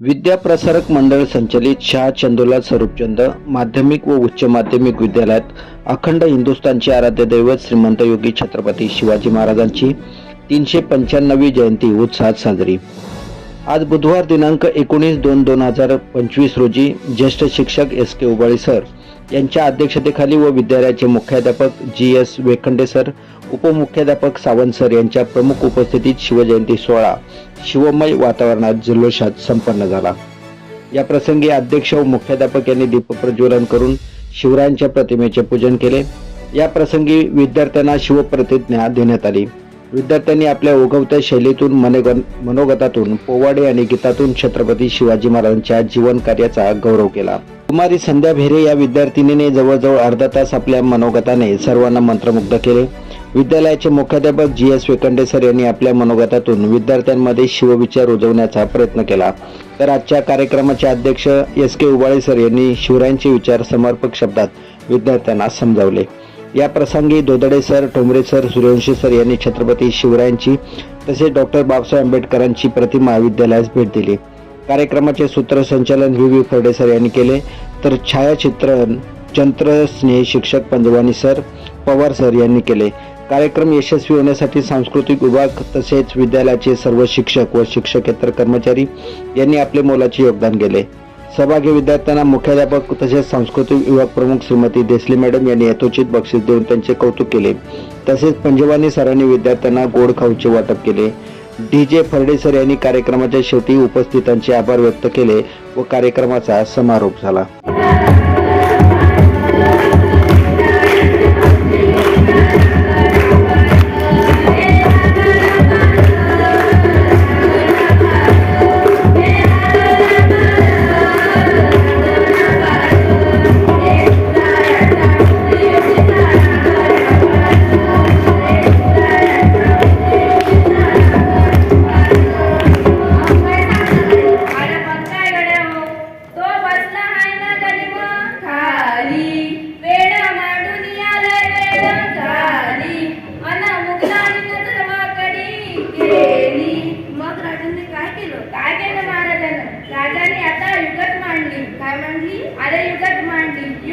विद्या प्रसारक मंडळ संचलित शाह चंदुलाल स्वरूपचंद माध्यमिक व उच्च माध्यमिक विद्यालयात अखंड हिंदुस्थानचे आराध्य दैवत श्रीमंत योगी छत्रपती शिवाजी महाराजांची तीनशे पंच्याण्णवी जयंती उत्साहात साजरी. आज बुधवार दिनांक एकोणीस दोन दोन हजार पंचवीस रोजी ज्येष्ठ शिक्षक एस के उबाळी सर यांच्या अध्यक्षतेखाली व विद्यालयाचे मुख्याध्यापक जी एस वेखंडे सर उपमुख्याध्यापक सावंत सर यांच्या प्रमुख उपस्थितीत शिवजयंती सोहळा शिवमय वातावरणात जल्लोषात संपन्न झाला. या प्रसंगी अध्यक्ष व मुख्याध्यापक यांनी दीपप्रज्वलन करून शिवरायांच्या प्रतिमेचे पूजन केले. या प्रसंगी विद्यार्थ्यांना शिवप्रतिज्ञा देण्यात आली. विद्यार्थ्यांनी आपल्या ओघवत्या शैलीतून मनोगन मनोगतातून पोवाडे आणि गीतातून छत्रपती शिवाजी महाराजांच्या जीवन कार्याचा गौरव केला. कुमारी संध्या भेरे या विद्यार्थिनीने जवळजवळ अर्धा तास आपल्या मनोगताने सर्वांना मंत्रमुग्ध केले. विद्यालयाचे मुख्याध्यापक जी एस वेकंडे सर यांनी आपल्या मनोगतातून विद्यार्थ्यांमध्ये शिवविचार रुजवण्याचा प्रयत्न केला. तर आजच्या कार्यक्रमाचे अध्यक्ष एस के उबाळे सर यांनी शिवरायांचे विचार समर्पक शब्दात विद्यार्थ्यांना समजावले. या प्रसंगी Dodade sir Thombare sir Suryavanshi sir यांनी छत्रपती शिवरायांची तसेच डॉक्टर बाबासाहेब आंबेडकरांची प्रतिमा विद्यालयास भेट दिली. कार्यक्रमाचे सूत्रसंचालन व्ही व्ही फर्डे सर यांनी केले. तर छायाचित्रण चंद्रस्नेही शिक्षक पंजवानी सर पवार सर यांनी केले. कार्यक्रम यशस्वी होण्यासाठी सांस्कृतिक विभाग तसेच विद्यालयाचे सर्व शिक्षक व शिक्षकेतर कर्मचारी यांनी आपले मोलाचे योगदान केले. सहभागी विद्यार्थ्यांना मुख्याध्यापक तसेच सांस्कृतिक विभाग प्रमुख श्रीमती देसले मॅडम यांनी यथोचित बक्षीस देऊन त्यांचे कौतुक केले. तसेच पंजवानी सरांनी विद्यार्थ्यांना गोड खाऊचे वाटप केले. डी जे फर्डेसर यांनी कार्यक्रमाच्या शेवटी उपस्थितांचे आभार व्यक्त केले व कार्यक्रमाचा समारोप झाला. दिलं काय केलं महाराजानं? राजाने आता युगत मांडली. काय मांडली? अरे युगत मांडली.